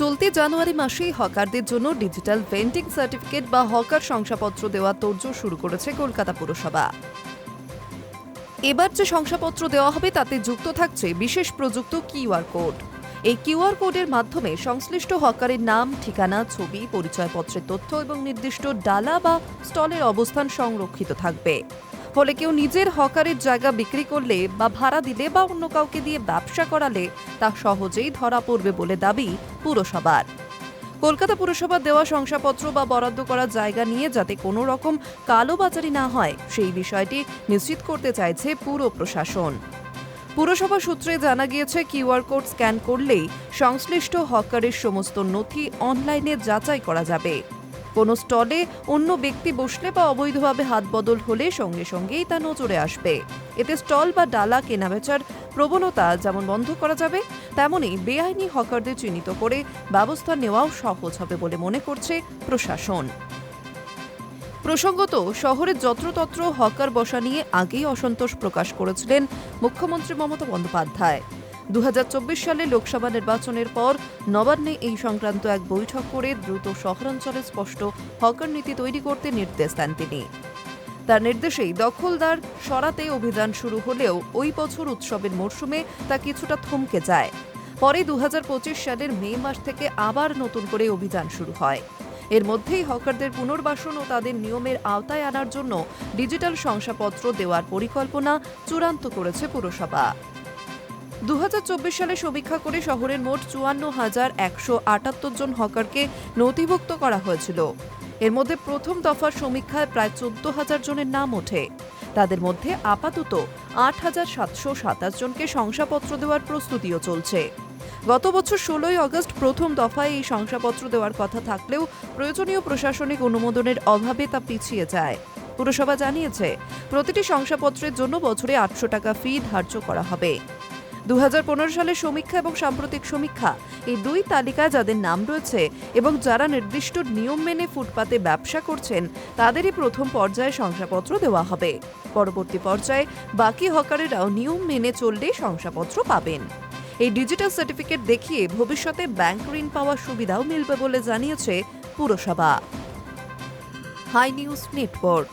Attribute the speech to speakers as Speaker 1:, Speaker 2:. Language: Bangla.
Speaker 1: চলতি জানুয়ারি মাসেই হকারদের জন্য ডিজিটাল ভেন্ডিং সার্টিফিকেট বা হকার শংসাপত্র দেওয়া তোড়জোড় শুরু করেছে কলকাতা পুরসভা। এবার যে শংসাপত্র দেওয়া হবে তাতে যুক্ত থাকছে বিশেষ প্রযুক্ত কিউআর কোড। এই কিউআর কোডের মাধ্যমে সংশ্লিষ্ট হকারের নাম, ঠিকানা, ছবি, পরিচয়পত্রের তথ্য এবং নির্দিষ্ট ডালা বা স্টলের অবস্থান সংরক্ষিত থাকবে। ফলে কেউ নিজের হকারের জায়গা বিক্রি করলে বা ভাড়া দিলে বা অন্য কাউকে দিয়ে ব্যবসা করালে তা সহজেই ধরা পড়বে বলে দাবি পুরসভার। কলকাতা পুরসভা দেওয়া শংসাপত্র বা বরাদ্দ করা জায়গা নিয়ে যাতে কোনো রকম কালোবাজারি না হয়, সেই বিষয়টি নিশ্চিত করতে চাইছে পুর প্রশাসন। পুরসভা সূত্রে জানা গিয়েছে কিউআর কোড স্ক্যান করলেই সংশ্লিষ্ট হকারের সমস্ত নথি অনলাইনে যাচাই করা যাবে। কোনো স্টলে অন্য ব্যক্তি বসলে বা অবৈধভাবে হাত বদল হলে সঙ্গে সঙ্গেই তা নজরে আসবে। এতে স্টল বা ডালা কেনাবেচার প্রবণতা যেমন বন্ধ করা যাবে তেমনই বেআইনি হকারদের চিহ্নিত করে ব্যবস্থা নেওয়াও সহজ হবে বলে মনে করছে প্রশাসন। প্রসঙ্গত, শহরের যত্রতত্র হকার বসা নিয়ে আগেই অসন্তোষ প্রকাশ করেছিলেন মুখ্যমন্ত্রী মমতা বন্দ্যোপাধ্যায়। দু হাজার চব্বিশ সালে লোকসভা নির্বাচনের পর নবান্নে এই সংক্রান্ত এক বৈঠক করে দ্রুত শহরাঞ্চলে স্পষ্ট হকার নীতি তৈরি করতে নির্দেশ দেন তিনি। তার নির্দেশেই দখলদার সরাতে অভিযান শুরু হলেও ওই বছর উৎসবের মরশুমে তা কিছুটা থমকে যায়। পরে দু হাজার পঁচিশ সালের মে মাস থেকে আবার নতুন করে অভিযান শুরু হয়। এর মধ্যেই হকারদের পুনর্বাসন ও তাদের নিয়মের আওতায় আনার জন্য ডিজিটাল শংসাপত্র দেওয়ার পরিকল্পনা চূড়ান্ত করেছে পুরসভা। দু হাজার চব্বিশ সালে সমীক্ষা করে শহরের মোট চুয়ান্ন হাজার একশো আটাত্তর জন হকারকে নথিভুক্ত করা হয়েছিল। এর মধ্যে প্রথম দফার সমীক্ষায় প্রায় চোদ্দ হাজার জনের নাম ওঠে। তাদের মধ্যে আপাতত আট হাজার সাতশো সাতাশ জনকে শংসাপত্র দেওয়ার প্রস্তুতিও চলছে। গত বছর ষোলোই আগস্ট প্রথম দফায় এই শংসাপত্র দেওয়ার কথা থাকলেও প্রয়োজনীয় প্রশাসনিক অনুমোদনের অভাবে তা পিছিয়ে যায়। পুরসভা জানিয়েছে, প্রতিটি শংসাপত্রের জন্য বছরে আটশো টাকা ফি ধার্য করা হবে। দু সালের সমীক্ষা এবং সাম্প্রতিক সমীক্ষা। এই দুই তালিকায় যাদের নাম রয়েছে এবং যারা নির্দিষ্ট নিয়ম মেনে ফুটপাতে ব্যবসা করছেন, তাদেরই প্রথম পর্যায়ে শংসাপত্র দেওয়া হবে। পরবর্তী পর্যায়ে বাকি হকারেরাও নিয়ম মেনে চললে শংসাপত্র পাবেন। এই ডিজিটাল সার্টিফিকেট দেখিয়ে ভবিষ্যতে ব্যাংক ঋণ পাওয়ার সুবিধাও মিলবে বলে জানিয়েছে পুরসভা। Hi news network.